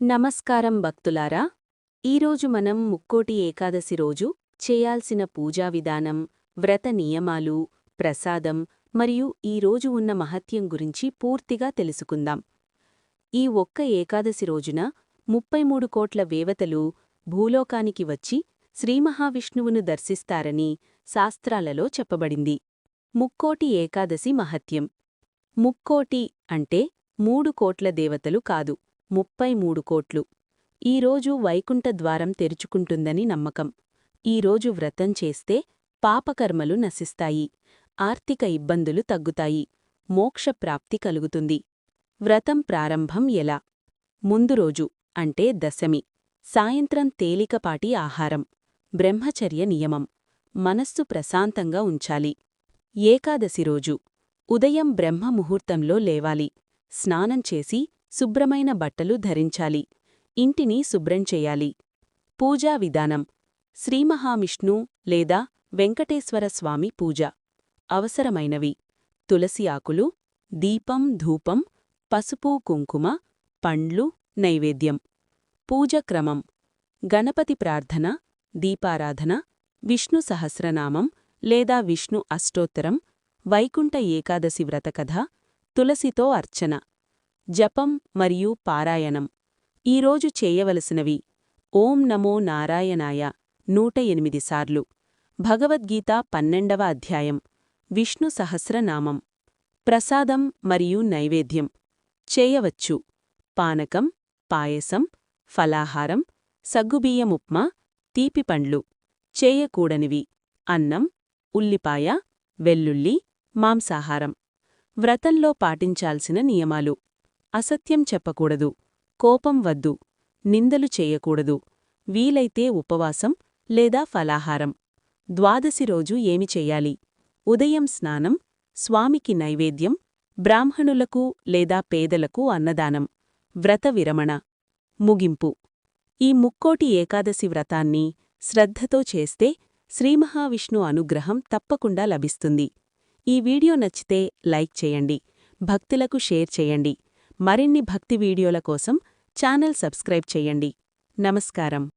నమస్కారం భక్తులారా ఈరోజు మనం ముక్కోటి ఏకాదశి రోజు చేయాల్సిన పూజా విధానం వ్రత నియమాలు ప్రసాదం మరియు ఈ రోజు ఉన్న మహత్యం గురించి పూర్తిగా తెలుసుకుందాం. ఈ ఒక్క ఏకాదశి రోజున ముప్పై మూడు కోట్ల వేవతలు భూలోకానికి వచ్చి శ్రీమహావిష్ణువును దర్శిస్తారని శాస్త్రాలలో చెప్పబడింది. ముక్కోటి ఏకాదశి మహత్యం. ముక్కోటి అంటే మూడు కోట్ల దేవతలు కాదు. ముప్పై మూడు కోట్లు ఈరోజు వైకుంఠ ద్వారం తెరుచుకుంటుందని నమ్మకం. ఈరోజు వ్రతం చేస్తే పాపకర్మలు నశిస్తాయి. ఆర్థిక ఇబ్బందులు తగ్గుతాయి. మోక్షప్రాప్తి కలుగుతుంది. వ్రతం ప్రారంభం ఎలా? ముందు రోజు అంటే దశమి. సాయంత్రం తేలికపాటి ఆహారం. బ్రహ్మచర్య నియమం. మనస్సు ప్రశాంతంగా ఉంచాలి. ఏకాదశి రోజు. ఉదయం బ్రహ్మముహూర్తంలో లేవాలి. స్నానం చేసి శుభ్రమైన బట్టలు ధరించాలి. ఇంటిని శుభ్రం చేయాలి. పూజా విధానం. శ్రీమహావిష్ణు లేదా వెంకటేశ్వర స్వామి పూజ. అవసరమైనవి. తులసి ఆకులు దీపం ధూపం పసుపు కుంకుమ పండ్లు నైవేద్యం. పూజ క్రమం. గణపతి ప్రార్థన దీపారాధన విష్ణు సహస్రనామం లేదా విష్ణు అష్టోత్తరం వైకుంఠ ఏకాదశి వ్రతకథ తులసితో అర్చన. జపం మరియు పారాయణం. ఈరోజు చేయవలసినవి ఓం నమో నారాయణాయ నూట ఎనిమిది సార్లు. భగవద్గీత పన్నెండవ అధ్యాయం. విష్ణు సహస్రనామం. ప్రసాదం మరియు నైవేద్యం. చేయవచ్చు. పానకం పాయసం ఫలాహారం సగ్గుబియ్యముప్మా తీపిపండ్లు చేయకూడనివి. అన్నం ఉల్లిపాయ వెల్లుల్లి మాంసాహారం. వ్రతంలో పాటించాల్సిన నియమాలు. అసత్యం చెప్పకూడదు. కోపం వద్దు. నిందలు చేయకూడదు. వీలైతే ఉపవాసం లేదా ఫలాహారం. ద్వాదశి రోజు ఏమి చెయ్యాలి ఉదయం స్నానం స్వామికి నైవేద్యం బ్రాహ్మణులకు లేదా పేదలకు అన్నదానం వ్రత విరమణ ముగింపు. ఈ ముక్కోటి ఏకాదశి వ్రతాన్ని శ్రద్ధతో చేస్తే శ్రీమహావిష్ణు అనుగ్రహం తప్పకుండా లభిస్తుంది. ఈ వీడియో నచ్చితే లైక్ చేయండి. భక్తులకు షేర్ చేయండి. మరిన్ని భక్తి వీడియోల కోసం ఛానల్ సబ్స్క్రైబ్ చేయండి. నమస్కారం.